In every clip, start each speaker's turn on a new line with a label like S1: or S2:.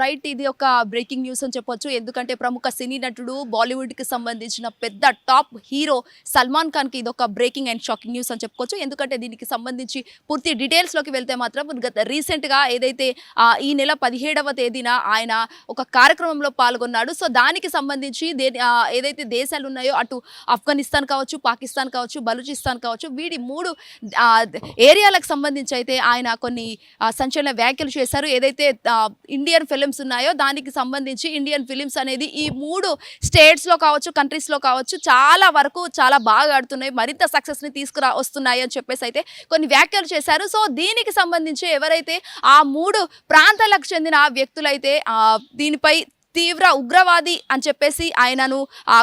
S1: Right ఇది ఒక breaking news అని చెప్పొచ్చు. ఎందుకంటే ప్రముఖ సినీ నటుడు బాలీవుడ్కి సంబంధించిన పెద్ద టాప్ హీరో సల్మాన్ ఖాన్కి ఇది ఒక బ్రేకింగ్ అండ్ షాకింగ్ న్యూస్ అని చెప్పుకోవచ్చు. ఎందుకంటే దీనికి సంబంధించి పూర్తి డీటెయిల్స్లోకి వెళ్తే మాత్రం గత రీసెంట్గా ఏదైతే ఈ నెల పదిహేడవ తేదీన ఆయన ఒక కార్యక్రమంలో పాల్గొన్నాడు. సో దానికి సంబంధించి దే ఏదైతే దేశాలు ఉన్నాయో అటు ఆఫ్ఘనిస్తాన్ కావచ్చు పాకిస్తాన్ కావచ్చు బలూచిస్తాన్ కావచ్చు వీడి మూడు ఏరియాలకు సంబంధించి అయితే ఆయన కొన్ని సంచలన వ్యాఖ్యలు చేశారు. ఏదైతే ఇండియన్ ఫెలో ఫిలిమ్స్ ఉన్నాయో దానికి సంబంధించి ఇండియన్ ఫిలిమ్స్ అనేది ఈ మూడు స్టేట్స్లో కావచ్చు కంట్రీస్లో కావచ్చు చాలా వరకు చాలా బాగా ఆడుతున్నాయి మరింత సక్సెస్ని తీసుకురా వస్తున్నాయి అని చెప్పేసి అయితే కొన్ని వ్యాఖ్యలు చేశారు. సో దీనికి సంబంధించి ఎవరైతే ఆ మూడు ప్రాంతాలకు చెందిన వ్యక్తులైతే దీనిపై తీవ్ర ఉగ్రవాది అని చెప్పేసి ఆయనను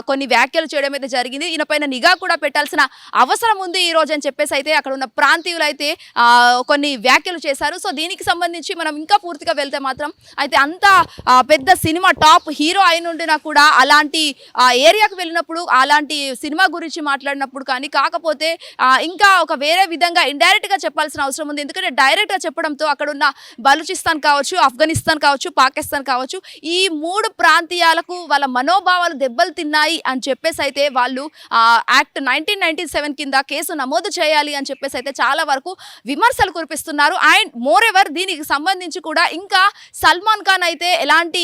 S1: కొన్ని వ్యాఖ్యలు చేయడం అయితే జరిగింది. ఈయన పైన నిఘా కూడా పెట్టాల్సిన అవసరం ఉంది ఈ రోజు అని చెప్పేసి అయితే అక్కడ ఉన్న ప్రాంతీయులు అయితే కొన్ని వ్యాఖ్యలు చేశారు. సో దీనికి సంబంధించి మనం ఇంకా పూర్తిగా వెళ్తే మాత్రం అయితే అంత పెద్ద సినిమా టాప్ హీరో అయిన ఉండినా కూడా అలాంటి ఏరియాకు వెళ్ళినప్పుడు అలాంటి సినిమా గురించి మాట్లాడినప్పుడు కానీ కాకపోతే ఇంకా ఒక వేరే విధంగా ఇండైరెక్ట్గా చెప్పాల్సిన అవసరం ఉంది. ఎందుకంటే డైరెక్ట్గా చెప్పడంతో అక్కడ ఉన్న బలూచిస్తాన్ కావచ్చు ఆఫ్ఘనిస్తాన్ కావచ్చు పాకిస్తాన్ కావచ్చు ఈ మూడు ప్రాంతీయాలకు వాళ్ళ మనోభావాలు దెబ్బలు తిన్నాయి అని చెప్పేసి అయితే వాళ్ళు యాక్ట్ నైన్టీన్ నైన్టీ సెవెన్ కింద కేసు నమోదు చేయాలి అని చెప్పేసి అయితే చాలా వరకు విమర్శలు కురిపిస్తున్నారు. అండ్ మోర్ ఎవర్ దీనికి సంబంధించి కూడా ఇంకా సల్మాన్ ఖాన్ అయితే ఎలాంటి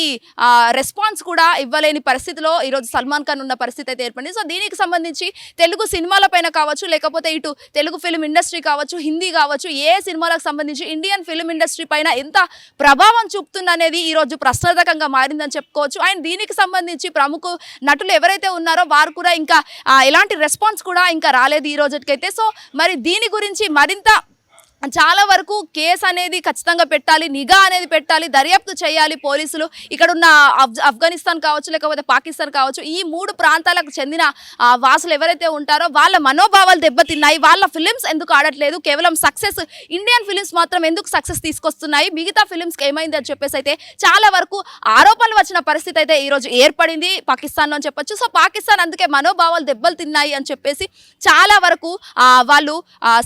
S1: రెస్పాన్స్ కూడా ఇవ్వలేని పరిస్థితిలో ఈరోజు సల్మాన్ ఖాన్ ఉన్న పరిస్థితి అయితే ఏర్పడింది. సో దీనికి సంబంధించి తెలుగు సినిమాలపైన కావచ్చు లేకపోతే ఇటు తెలుగు ఫిలిం ఇండస్ట్రీ కావచ్చు హిందీ కావచ్చు ఏ సినిమాలకు సంబంధించి ఇండియన్ ఫిలిం ఇండస్ట్రీ పైన ఎంత ప్రభావం చూపుతుంది అనేది ఈరోజు ప్రశ్నార్థకంగా మారిందని చెప్పి చెప్పుకోవచ్చు. అండ్ దీనికి సంబంధించి ప్రముఖ నటులు ఎవరైతే ఉన్నారో వారు కూడా ఇంకా ఎలాంటి రెస్పాన్స్ కూడా ఇంకా రాలేదు ఈ రోజుకైతే. సో మరి దీని గురించి మరింత చాలా వరకు కేసు అనేది ఖచ్చితంగా పెట్టాలి నిఘా అనేది పెట్టాలి దర్యాప్తు చేయాలి పోలీసులు. ఇక్కడ ఉన్న ఆఫ్ఘనిస్తాన్ కావచ్చు లేకపోతే పాకిస్తాన్ కావచ్చు ఈ మూడు ప్రాంతాలకు చెందిన ఆ, వాసులు ఎవరైతే ఉంటారో వాళ్ళ మనోభావాలు దెబ్బతిన్నాయి. వాళ్ళ ఫిలిమ్స్ ఎందుకు ఆడట్లేదు? కేవలం సక్సెస్ ఇండియన్ ఫిలిమ్స్ మాత్రం ఎందుకు సక్సెస్ తీసుకొస్తున్నాయి? మిగతా ఫిలిమ్స్కి ఏమైంది అని చెప్పేసి అయితే చాలా వరకు ఆరోపణలు వచ్చిన పరిస్థితి అయితే ఈరోజు ఏర్పడింది పాకిస్తాన్లో అని చెప్పొచ్చు. సో పాకిస్తాన్ అందుకే మనోభావాలు దెబ్బలు తిన్నాయి అని చెప్పేసి చాలా వరకు వాళ్ళు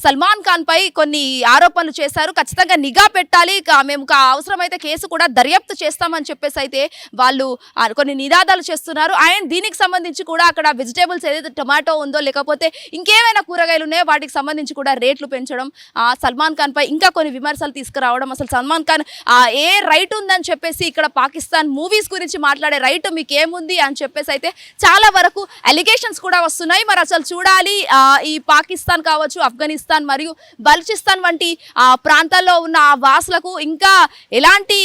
S1: సల్మాన్ ఖాన్ పై కొన్ని ఆరోపణలు చేశారు. ఖచ్చితంగా నిఘా పెట్టాలి. మేము అవసరమైతే కేసు కూడా దర్యాప్తు చేస్తామని చెప్పేసి అయితే వాళ్ళు కొన్ని నినాదాలు చేస్తున్నారు. అండ్ దీనికి సంబంధించి కూడా అక్కడ వెజిటేబుల్స్ ఏదైతే టమాటో ఉందో లేకపోతే ఇంకేమైనా కూరగాయలు ఉన్నాయో వాటికి సంబంధించి కూడా రేట్లు పెంచడం ఆ, సల్మాన్ ఖాన్ పై ఇంకా కొన్ని విమర్శలు తీసుకురావడం అసలు సల్మాన్ ఖాన్ ఆ, ఏ రైట్ ఉందని చెప్పేసి ఇక్కడ పాకిస్తాన్ మూవీస్ గురించి మాట్లాడే రైట్ మీకు ఏముంది అని చెప్పేసి అయితే చాలా వరకు అలిగేషన్స్ కూడా వస్తున్నాయి. మరి అసలు చూడాలి. ఈ పాకిస్తాన్ కావచ్చు ఆఫ్ఘనిస్తాన్ మరియు బలూచిస్తాన్ వంటి ఆ, ప్రాంతాల్లో ఉన్న ఆ వాసులకు ఇంకా ఎలాంటి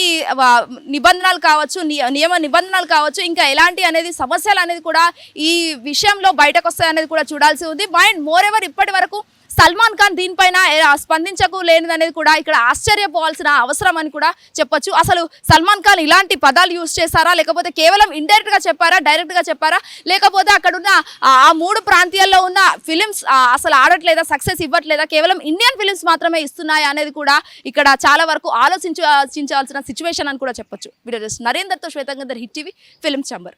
S1: నిబంధనలు కావచ్చు నియమ నిబంధనలు కావచ్చు ఇంకా ఎలాంటి అనేది సమస్యలు అనేది కూడా ఈ విషయంలో బయటకు వస్తాయి అనేది కూడా చూడాల్సి ఉంది. అండ్ మోర్ ఎవర్ ఇప్పటి వరకు సల్మాన్ ఖాన్ దీనిపైన స్పందించకు లేనిదనేది కూడా ఇక్కడ ఆశ్చర్యపోవాల్సిన అవసరం అని కూడా చెప్పొచ్చు. అసలు సల్మాన్ ఖాన్ ఇలాంటి పదాలు యూజ్ చేశారా? లేకపోతే కేవలం ఇండైరెక్ట్గా చెప్పారా? డైరెక్ట్గా చెప్పారా? లేకపోతే అక్కడున్న ఆ మూడు ప్రాంతాల్లో ఉన్న ఫిలిమ్స్ అసలు ఆడట్లేదా? సక్సెస్ ఇవ్వట్లేదా? కేవలం ఇండియన్ ఫిలిమ్స్ మాత్రమే ఇస్తున్నాయి అనేది కూడా ఇక్కడ చాలా వరకు ఆలోచించాల్సిన సిచ్యువేషన్ అని కూడా చెప్పొచ్చు. వీడియో జస్ట్ నరేందర్తో శ్వేతంగందర్ hit TV film chamber.